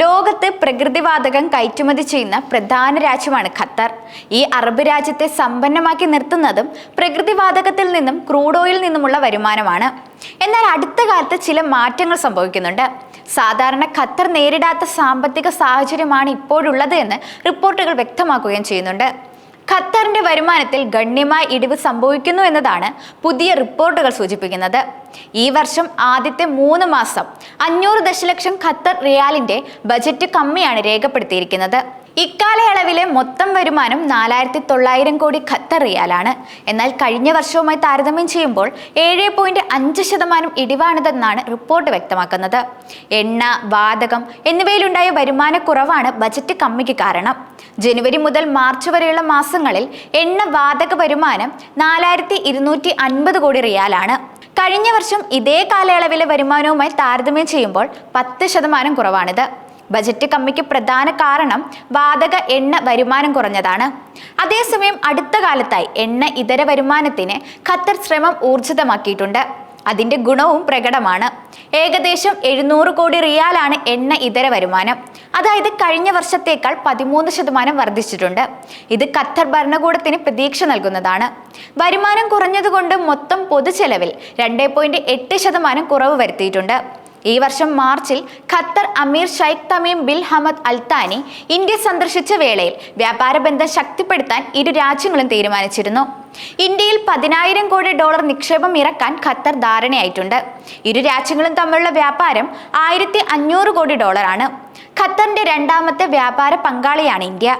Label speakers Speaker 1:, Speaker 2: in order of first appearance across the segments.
Speaker 1: ലോകത്ത് പ്രകൃതിവാതകം കയറ്റുമതി ചെയ്യുന്ന പ്രധാന രാജ്യമാണ് ഖത്തർ. ഈ അറബ് രാജ്യത്തെ സമ്പന്നമാക്കി നിർത്തുന്നതും പ്രകൃതിവാതകത്തിൽ നിന്നും ക്രൂഡ് ഓയിൽ നിന്നുമുള്ള വരുമാനമാണ്. എന്നാൽ അടുത്ത കാലത്ത് ചില മാറ്റങ്ങൾ സംഭവിക്കുന്നുണ്ട്. സാധാരണ ഖത്തർ നേരിടാത്ത സാമ്പത്തിക സാഹചര്യമാണ് ഇപ്പോഴുള്ളത് എന്ന് റിപ്പോർട്ടുകൾ വ്യക്തമാക്കുകയും ചെയ്യുന്നുണ്ട്. ഖത്തറിന്റെ വരുമാനത്തിൽ ഗണ്യമായ ഇടിവ് സംഭവിക്കുന്നു എന്നതാണ് പുതിയ റിപ്പോർട്ടുകൾ സൂചിപ്പിക്കുന്നത്. ഈ വർഷം ആദ്യത്തെ മൂന്ന് മാസം അഞ്ഞൂറ് ദശലക്ഷം ഖത്തർ റിയാലിന്റെ ബജറ്റ് കമ്മിയാണ് രേഖപ്പെടുത്തിയിരിക്കുന്നത്. ഇക്കാലയളവിലെ മൊത്തം വരുമാനം നാലായിരത്തി തൊള്ളായിരം കോടി ഖത്തർ റിയാലാണ്. എന്നാൽ കഴിഞ്ഞ വർഷവുമായി താരതമ്യം ചെയ്യുമ്പോൾ ഏഴ് പോയിന്റ് അഞ്ച് ശതമാനം ഇടിവാണിതെന്നാണ് റിപ്പോർട്ട് വ്യക്തമാക്കുന്നത്. എണ്ണ വാതകം എന്നിവയിലുണ്ടായ വരുമാന കുറവാണ് ബജറ്റ് കമ്മിക്ക് കാരണം. ജനുവരി മുതൽ മാർച്ച് വരെയുള്ള മാസങ്ങളിൽ എണ്ണ വാതക വരുമാനം നാലായിരത്തി ഇരുന്നൂറ്റി അൻപത് കോടി റിയാലാണ്. കഴിഞ്ഞ വർഷം ഇതേ കാലയളവിലെ വരുമാനവുമായി താരതമ്യം ചെയ്യുമ്പോൾ പത്ത് ശതമാനം കുറവാണിത്. ബജറ്റ് കമ്മിക്ക് പ്രധാന കാരണം വാതക എണ്ണ വരുമാനം കുറഞ്ഞതാണ്. അതേസമയം അടുത്ത കാലത്തായി എണ്ണ ഇതര വരുമാനത്തിന് ഖത്തർ ശ്രമം ഊർജിതമാക്കിയിട്ടുണ്ട്. അതിന്റെ ഗുണവും പ്രകടമാണ്. ഏകദേശം എഴുന്നൂറ് കോടി റിയാലാണ് എണ്ണ ഇതര വരുമാനം. അതായത് കഴിഞ്ഞ വർഷത്തേക്കാൾ പതിമൂന്ന് ശതമാനം വർദ്ധിച്ചിട്ടുണ്ട്. ഇത് ഖത്തർ ഭരണകൂടത്തിന് പ്രതീക്ഷ നൽകുന്നതാണ്. വരുമാനം കുറഞ്ഞതുകൊണ്ട് മൊത്തം പൊതുചെലവിൽ രണ്ട് പോയിന്റ് എട്ട് ശതമാനം കുറവ് വരുത്തിയിട്ടുണ്ട്. ഈ വർഷം മാർച്ചിൽ Qatar Emir Sheikh Tamim bin Hamad Al Thani India സന്ദർശിച്ച വേളയിൽ വ്യാപാര ബന്ധം ശക്തിപ്പെടുത്താൻ ഇരു രാജ്യങ്ങളും തീരുമാനിച്ചിരുന്നു. ഇന്ത്യയിൽ പതിനായിരം കോടി ഡോളർ നിക്ഷേപം ഇറക്കാൻ ഖത്തർ ധാരണയായിട്ടുണ്ട്. ഇരു രാജ്യങ്ങളും തമ്മിലുള്ള വ്യാപാരം ആയിരത്തി അഞ്ഞൂറ് കോടി ഡോളറാണ്. ഖത്തറിന്റെ രണ്ടാമത്തെ വ്യാപാര പങ്കാളിയാണ് ഇന്ത്യ.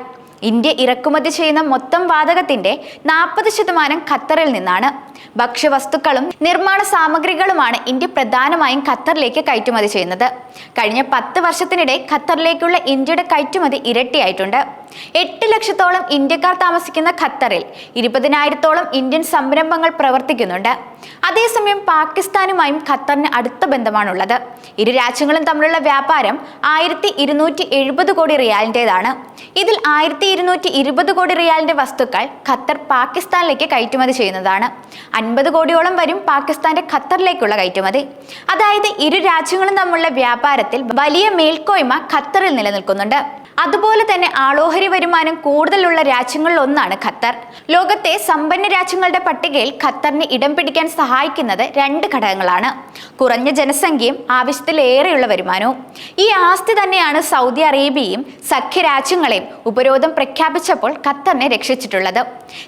Speaker 1: ഇന്ത്യ ഇറക്കുമതി ചെയ്യുന്ന മൊത്തം വാതകത്തിന്റെ നാൽപ്പത് ശതമാനം ഖത്തറിൽ നിന്നാണ്. ഭക്ഷ്യവസ്തുക്കളും നിർമ്മാണ സാമഗ്രികളുമാണ് ഇന്ത്യ പ്രധാനമായും ഖത്തറിലേക്ക് കയറ്റുമതി ചെയ്യുന്നത്. കഴിഞ്ഞ പത്ത് വർഷത്തിനിടെ ഖത്തറിലേക്കുള്ള ഇന്ത്യയുടെ കയറ്റുമതി ഇരട്ടിയായിട്ടുണ്ട്. എട്ട് ലക്ഷത്തോളം ഇന്ത്യക്കാർ താമസിക്കുന്ന ഖത്തറിൽ ഇരുപതിനായിരത്തോളം ഇന്ത്യൻ സംരംഭങ്ങൾ പ്രവർത്തിക്കുന്നുണ്ട്. അതേസമയം പാകിസ്ഥാനുമായും ഖത്തറിന് അടുത്ത ബന്ധമാണുള്ളത്. ഇരു രാജ്യങ്ങളും തമ്മിലുള്ള വ്യാപാരം ആയിരത്തി ഇരുന്നൂറ്റി എഴുപത് കോടി റിയാലിന്റെതാണ്. ഇതിൽ ആയിരത്തി ഇരുന്നൂറ്റി ഇരുപത് കോടി റിയാലിന്റെ വസ്തുക്കൾ ഖത്തർ പാകിസ്ഥാനിലേക്ക് കയറ്റുമതി ചെയ്യുന്നതാണ്. അൻപത് കോടിയോളം വരും പാകിസ്ഥാന്റെ ഖത്തറിലേക്കുള്ള കയറ്റുമതി. അതായത് ഇരു രാജ്യങ്ങളും തമ്മിലുള്ള വ്യാപാരത്തിൽ വലിയ മേൽക്കോയ്മ ഖത്തറിൽ നിലനിൽക്കുന്നുണ്ട്. അതുപോലെ തന്നെ ആളോഹരി വരുമാനം കൂടുതലുള്ള രാജ്യങ്ങളിൽ ഒന്നാണ് ഖത്തർ. ലോകത്തെ സമ്പന്ന രാജ്യങ്ങളുടെ പട്ടികയിൽ ഖത്തറിന് ഇടം പിടിക്കാൻ സഹായിക്കുന്നത് രണ്ട് ഘടകങ്ങളാണ്. കുറഞ്ഞ ജനസംഖ്യയും ആവശ്യത്തിലേറെയുള്ള വരുമാനവും. ഈ ആസ്തി തന്നെയാണ് സൗദി അറേബ്യയും സഖ്യരാജ്യങ്ങളെയും ഉപരോധം പ്രഖ്യാപിച്ചപ്പോൾ ഖത്തറിനെ രക്ഷിച്ചിട്ടുള്ളത്.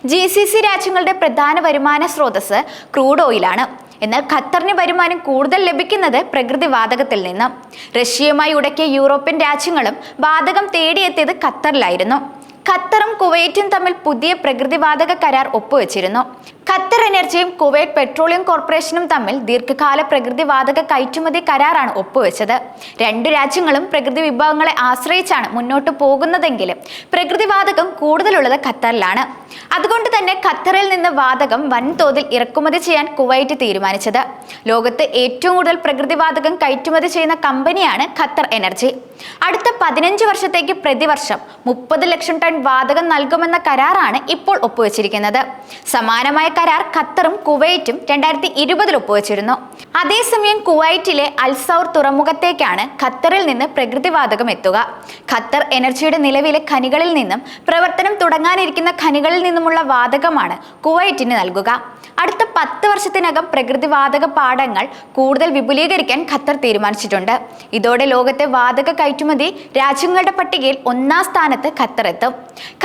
Speaker 1: ജി രാജ്യങ്ങളുടെ പ്രധാന വരുമാന സ്രോതസ് ക്രൂഡ് ഓയിലാണ്. എന്നാൽ ഖത്തറിന് വരുമാനം കൂടുതൽ ലഭിക്കുന്നത് പ്രകൃതി വാതകത്തിൽ നിന്ന്. റഷ്യയുമായി ഉടക്കിയ യൂറോപ്യൻ രാജ്യങ്ങളും വാതകം തേടിയെത്തിയത് ഖത്തറിലായിരുന്നു. ഖത്തറും കുവൈറ്റും തമ്മിൽ പുതിയ പ്രകൃതിവാതക കരാർ ഒപ്പുവെച്ചിരുന്നു. ഖത്തർ എനർജിയും കുവൈറ്റ് പെട്രോളിയം കോർപ്പറേഷനും തമ്മിൽ ദീർഘകാല പ്രകൃതിവാതക കയറ്റുമതി കരാറാണ് ഒപ്പുവെച്ചത്. രണ്ടു രാജ്യങ്ങളും പ്രകൃതി വിഭവങ്ങളെ ആശ്രയിച്ചാണ് മുന്നോട്ട് പോകുന്നതെങ്കിലും പ്രകൃതിവാതകം കൂടുതലുള്ളത് ഖത്തറിലാണ്. അതുകൊണ്ട് തന്നെ ഖത്തറിൽ നിന്ന് വാതകം വൻതോതിൽ ഇറക്കുമതി ചെയ്യാൻ കുവൈറ്റ് തീരുമാനിച്ചത്. ലോകത്ത് ഏറ്റവും കൂടുതൽ പ്രകൃതിവാതകം കയറ്റുമതി ചെയ്യുന്ന കമ്പനിയാണ് ഖത്തർ എനർജി. അടുത്ത പതിനഞ്ച് വർഷത്തേക്ക് പ്രതിവർഷം മുപ്പത് ലക്ഷം ടൺ വാതകം നൽകുമെന്ന കരാറാണ് ഇപ്പോൾ ഒപ്പുവെച്ചിരിക്കുന്നത്. സമാനമായ കരാർ ഖത്തറും കുവൈറ്റും രണ്ടായിരത്തി ഇരുപതിൽ ഒപ്പുവെച്ചിരുന്നു. അതേസമയം കുവൈറ്റിലെ അൽസൌർ തുറമുഖത്തേക്കാണ് ഖത്തറിൽ നിന്ന് പ്രകൃതിവാതകം എത്തുക. ഖത്തർ എനർജിയുടെ നിലവിലെ ഖനികളിൽ നിന്നും പ്രവർത്തനം തുടങ്ങാനിരിക്കുന്ന ഖനികളിൽ നിന്നുമുള്ള വാതകമാണ് കുവൈറ്റിന് നൽകുക. അടുത്ത പത്ത് വർഷത്തിനകം പ്രകൃതിവാതക പാടങ്ങൾ കൂടുതൽ വിപുലീകരിക്കാൻ ഖത്തർ തീരുമാനിച്ചിട്ടുണ്ട്. ഇതോടെ ലോകത്തെ വാതക കയറ്റുമതി രാജ്യങ്ങളുടെ പട്ടികയിൽ ഒന്നാം സ്ഥാനത്ത് ഖത്തർ എത്തും.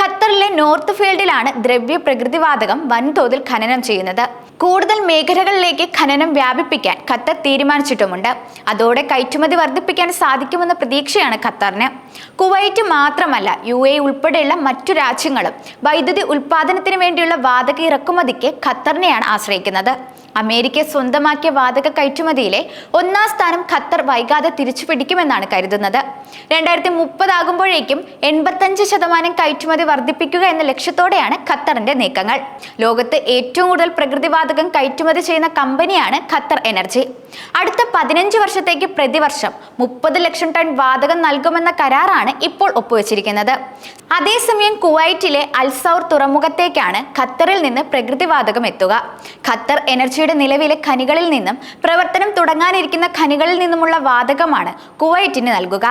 Speaker 1: ഖത്തറിലെ നോർത്ത് ഫീൽഡിലാണ് ദ്രവ്യ പ്രകൃതിവാതകം വൻതോതിൽ ഖനനം ചെയ്യുന്നത്. കൂടുതൽ മേഖലകളിലേക്ക് ഖനനം വ്യാപിപ്പിക്കാൻ ഖത്തർ തീരുമാനിച്ചിട്ടുമുണ്ട്. അതോടെ കയറ്റുമതി വർദ്ധിപ്പിക്കാൻ സാധിക്കുമെന്ന പ്രതീക്ഷയാണ് ഖത്തറിന്. കുവൈറ്റ് മാത്രമല്ല യു എ ഉൾപ്പെടെയുള്ള മറ്റു രാജ്യങ്ങളും വൈദ്യുതി ഉൽപ്പാദനത്തിന് വേണ്ടിയുള്ള വാതക ഇറക്കുമതിക്ക് ഖത്തറിനെയാണ് ആശ്രയിക്കുന്നത്. അമേരിക്ക സ്വന്തമാക്കിയ വാതക കയറ്റുമതിയിലെ ഒന്നാം സ്ഥാനം ഖത്തർ വൈകാതെ തിരിച്ചു പിടിക്കുമെന്നാണ് കരുതുന്നത്. രണ്ടായിരത്തി മുപ്പതാകുമ്പോഴേക്കും എൺപത്തഞ്ച് ശതമാനം കയറ്റുമതി വർദ്ധിപ്പിക്കുക എന്ന ലക്ഷ്യത്തോടെയാണ് ഖത്തറിന്റെ നീക്കങ്ങൾ. ലോകത്ത് ഏറ്റവും കൂടുതൽ പ്രകൃതിവാതകം കയറ്റുമതി ചെയ്യുന്ന കമ്പനിയാണ് ഖത്തർ എനർജി. അടുത്ത പതിനഞ്ച് വർഷത്തേക്ക് പ്രതിവർഷം മുപ്പത് ലക്ഷം ടൺ വാതകം നൽകുമെന്ന കരാറാണ് ഇപ്പോൾ ഒപ്പുവെച്ചിരിക്കുന്നത്. അതേസമയം കുവൈറ്റിലെ അൽസൌർ തുറമുഖത്തേക്കാണ് ഖത്തറിൽ നിന്ന് പ്രകൃതിവാതകം എത്തുക. ഖത്തർ എനർജിയുടെ നിലവിലെ ഖനികളിൽ നിന്നും പ്രവർത്തനം തുടങ്ങാനിരിക്കുന്ന ഖനികളിൽ നിന്നുമുള്ള വാതകമാണ് കുവൈറ്റിന് നൽകുക.